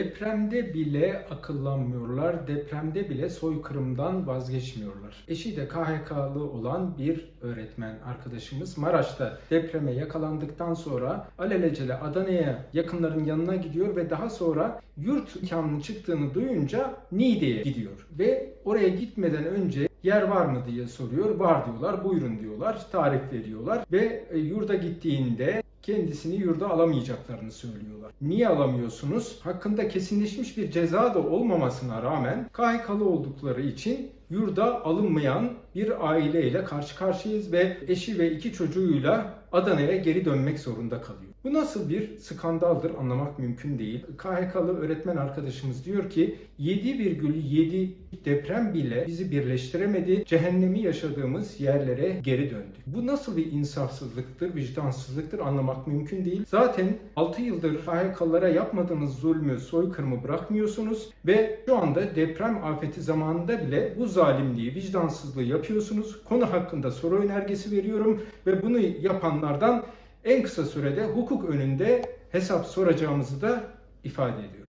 Depremde bile akıllanmıyorlar, depremde bile soykırımdan vazgeçmiyorlar. Eşi de KHK'lı olan bir öğretmen arkadaşımız Maraş'ta depreme yakalandıktan sonra alelacele Adana'ya yakınların yanına gidiyor ve daha sonra yurt imkanının çıktığını duyunca Niğde'ye gidiyor. Ve oraya gitmeden önce yer var mı diye soruyor. Var diyorlar, buyurun diyorlar, tarif veriyorlar ve e, yurda gittiğinde kendisini yurda alamayacaklarını söylüyorlar. Niye alamıyorsunuz? Hakkında kesinleşmiş bir ceza da olmamasına rağmen KHK'lı oldukları için yurda alınmayan bir aileyle karşı karşıyayız ve eşi ve iki çocuğuyla Adana'ya geri dönmek zorunda kalıyor. Bu nasıl bir skandaldır anlamak mümkün değil. KHK'lı öğretmen arkadaşımız diyor ki 7,7 deprem bile bizi birleştiremedi. Cehennemi yaşadığımız yerlere geri döndük. Bu nasıl bir insafsızlıktır, vicdansızlıktır anlamak mümkün değil. Zaten 6 yıldır KHK'lara yapmadığınız zulmü, soykırımı bırakmıyorsunuz ve şu anda deprem afeti zamanında bile bu zalimliği, vicdansızlığı yapıyorsunuz. Konu hakkında soru önergesi veriyorum ve bunu yapanlardan en kısa sürede hukuk önünde hesap soracağımızı da ifade ediyorum.